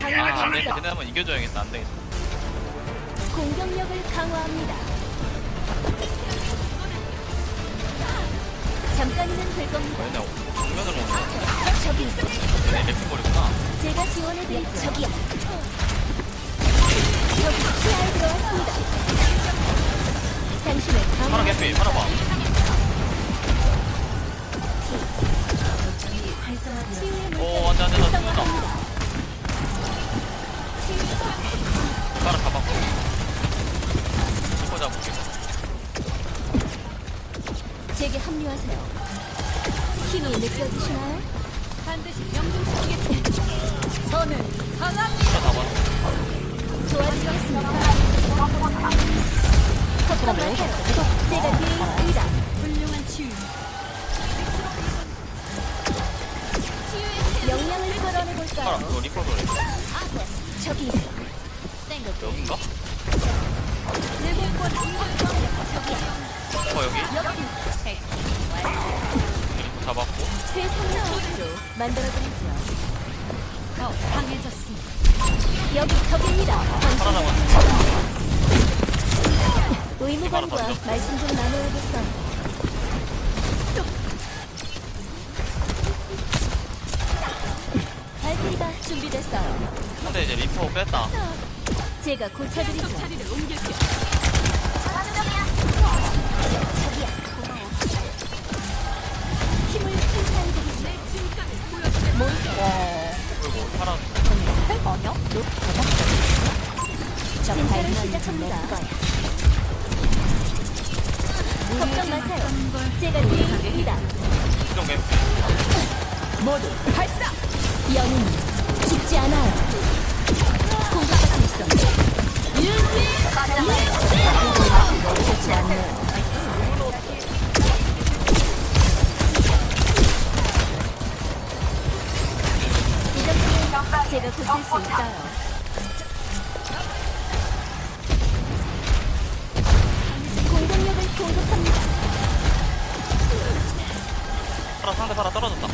아 강화하고 안돼 있어. 쟤네 한번 이겨줘야겠다 안 되겠어 공격력을 강화합니다. 잠깐이면 될 겁니다. 얘네 정면으로 오는 거 저기 있어. 얘네 래핑거리구나 제가 지원해드리죠. 저기야. 저기 시야에 들어왔습니다. 당신의 파라 강화 개피 파라 봐 오, 물결을 안 돼, 안 돼, 나 죽는다. 파라 잡았고 리퍼 잡을게 제게 합류하세요. 힘이 느껴지시나요? 반드시 명중 명령을 파라 끌어내볼까요? 그거 리퍼 소리 저기 있어. 여긴가? 어 여기 여기. 리퍼 잡았고 최선의 소리로 만들어드리죠. 더 강해졌습니다. 여기 적입니다. 당신 잡았어 의무관과. 말씀 좀 나눠야겠어 준비됐어요. 근데 이제 리퍼 뺐다 제가 고쳐드리죠. 저기야. 힘을 생산해드리죠. 몬스터. 그리고 파라 아니요? 진짜를 시작합니다. 걱정 마세요. 제가 뒤에 있습니다. 수정 모두 발사! 영웅 죽지 않아요. 공격받고 있어. 죽지 않네요. 제가 고칠 수 있어요. 공격력을 공격합니다. 파라 상대 파라 떨어졌다.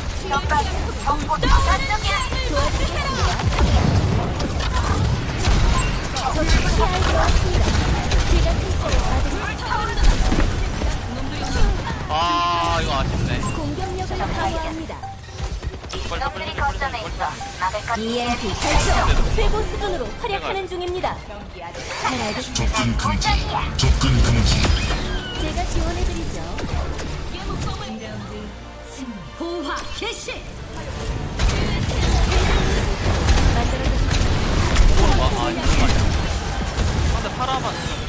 아 이거 아쉽네 공격력을 강화합니다. 빨리 빨리 빨리 빨리 빨리 빨리 EMP 발동! 최고 수준으로 활약하는 중입니다. 잘 알겠습니다. 접근 금지. 접근 금지. 제가 지원해드리죠. 호화 개시! 아, 아 이거 맞아. 상대 파라만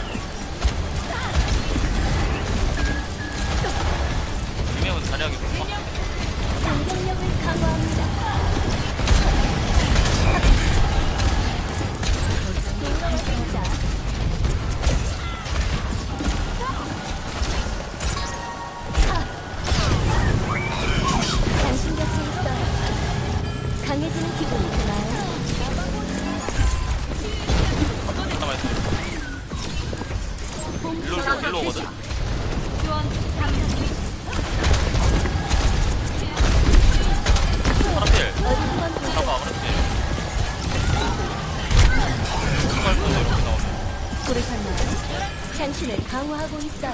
강화하고 있어요.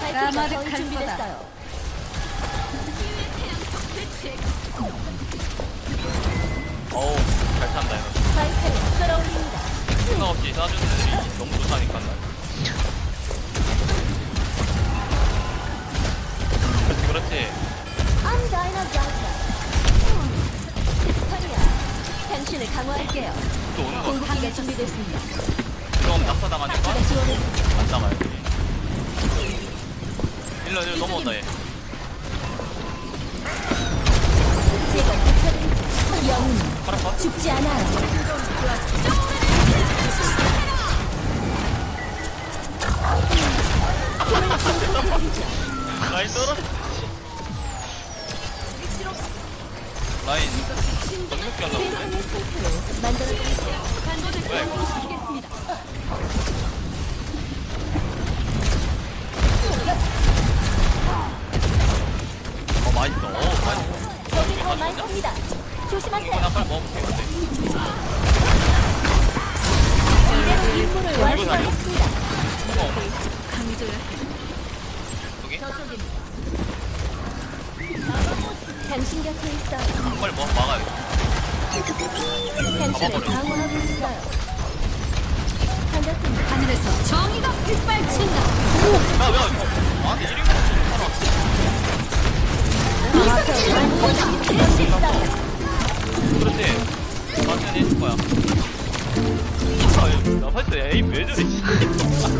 발키리가 거의 준비됐어요. 어우 잘 탄다 이거 발키리 끌어올립니다. 생각 없이 쏴주는 이 너무 좋다니까 나 그렇지 그렇지 I'm Dino 파리야, 당신을 강화할게요. 또 오는 거 공격기가 준비됐습니다. 그럼 낙사 당하니까 제가 지원해 안 당하지 일로 일로 넘어온다 얘. 죽지 공격해드리죠. 라인 떨어 라인 정력기 하려고 조심하세요. 하늘에서 정의가 나 봤을 때 에임 왜 저래